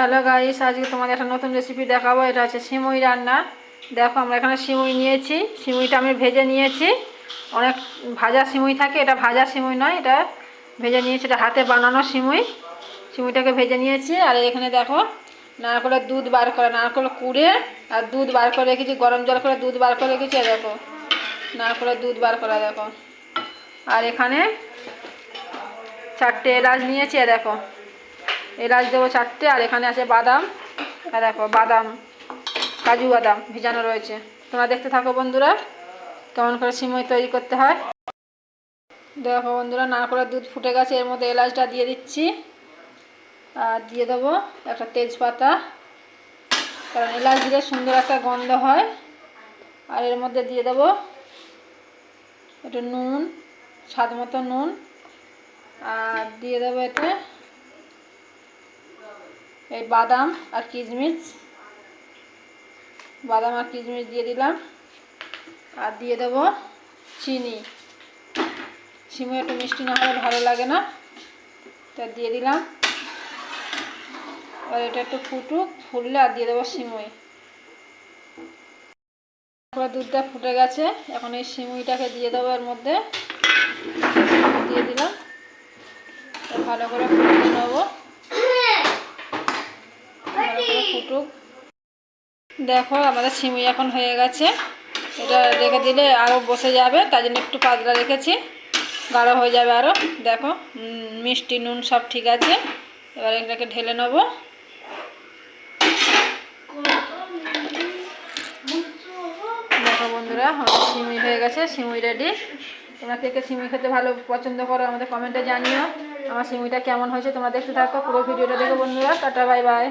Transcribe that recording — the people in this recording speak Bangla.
হ্যালো গাইস আজকে তোমাদের একটা নতুন রেসিপি দেখাবো। এটা হচ্ছে সিমুই রান্না। দেখো, আমরা এখানে সিমুই নিয়েছি। সিমুইটা আমি ভেজে নিয়েছি। অনেক ভাজা সিমুই থাকে। এটা ভাজা সিমুই নয়, এটা ভেজে নিয়েছি। এটা হাতে বানানো সিমুই। সিমুইটাকে ভেজে নিয়েছি। আর এখানে দেখো, নারকলের দুধ বার করে। নারকল কুড়ে আর দুধ বার করে রেখেছি। গরম জল করে দুধ বার করে রেখেছি। দেখো, নারকলের দুধ বার করা, দেখো। আর এখানে চারটে এলাচ নিয়েছি। দেখো এলাচ দেবো চারটে, আর এখানে আছে বাদাম। আর দেখো, বাদাম, কাজু বাদাম ভিজানো রয়েছে। তোমরা দেখতে থাকো বন্ধুরা, কেমন করে সিমই তৈরি করতে হয়। দেখো বন্ধুরা নারকলের দুধ ফুটে গেছে, এর মধ্যে এলাচটা দিয়ে দিচ্ছি। আর দিয়ে দেবো একটা তেজপাতা, কারণ এলাচ দিলে সুন্দর একটা গন্ধ হয়। আর এর মধ্যে দিয়ে দেবো একটু নুন, স্বাদ মতো নুন। আর দিয়ে দেবো এতে এই বাদাম আর কিশমিশ। বাদাম আর কিশমিশ দিয়ে দিলাম। আর দিয়ে দেব চিনি। সিমে একটু মিষ্টি না হলে ভালো লাগে না। তা দিয়ে দিলাম। আর এটা একটু ফুটুক, ফুটলে আর দিয়ে দেবো সিমুই। তারপরে দুধটা ফুটে গেছে। এখন এই সিমুইটাকে দিয়ে দেবো এর মধ্যে। দিয়ে দিলাম। ভালো করে ফুটিয়ে নেব। ফুটুক দেখো, আমাদের সিমি এখন হয়ে গেছে। এটা রেখে দিলে আরও বসে যাবে তাই জন্য একটু পাতলা রেখেছি। গাঢ় হয়ে যাবে আরও দেখো মিষ্টি, নুন সব ঠিক আছে। এবার এটাকে ঢেলে নেব। দেখো বন্ধুরা, আমাদের সিমুই হয়ে গেছে সিমুই রেডি তোমরা কে কে খেতে ভালো পছন্দ করো আমাদের কমেন্টে জানিও। আমার সিমুইটা কেমন হয়েছে তোমরা দেখতে থাকো। পুরো ভিডিওটা দেখো বন্ধুরা। Tata bye bye